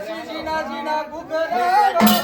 પછી જીના ગુગરા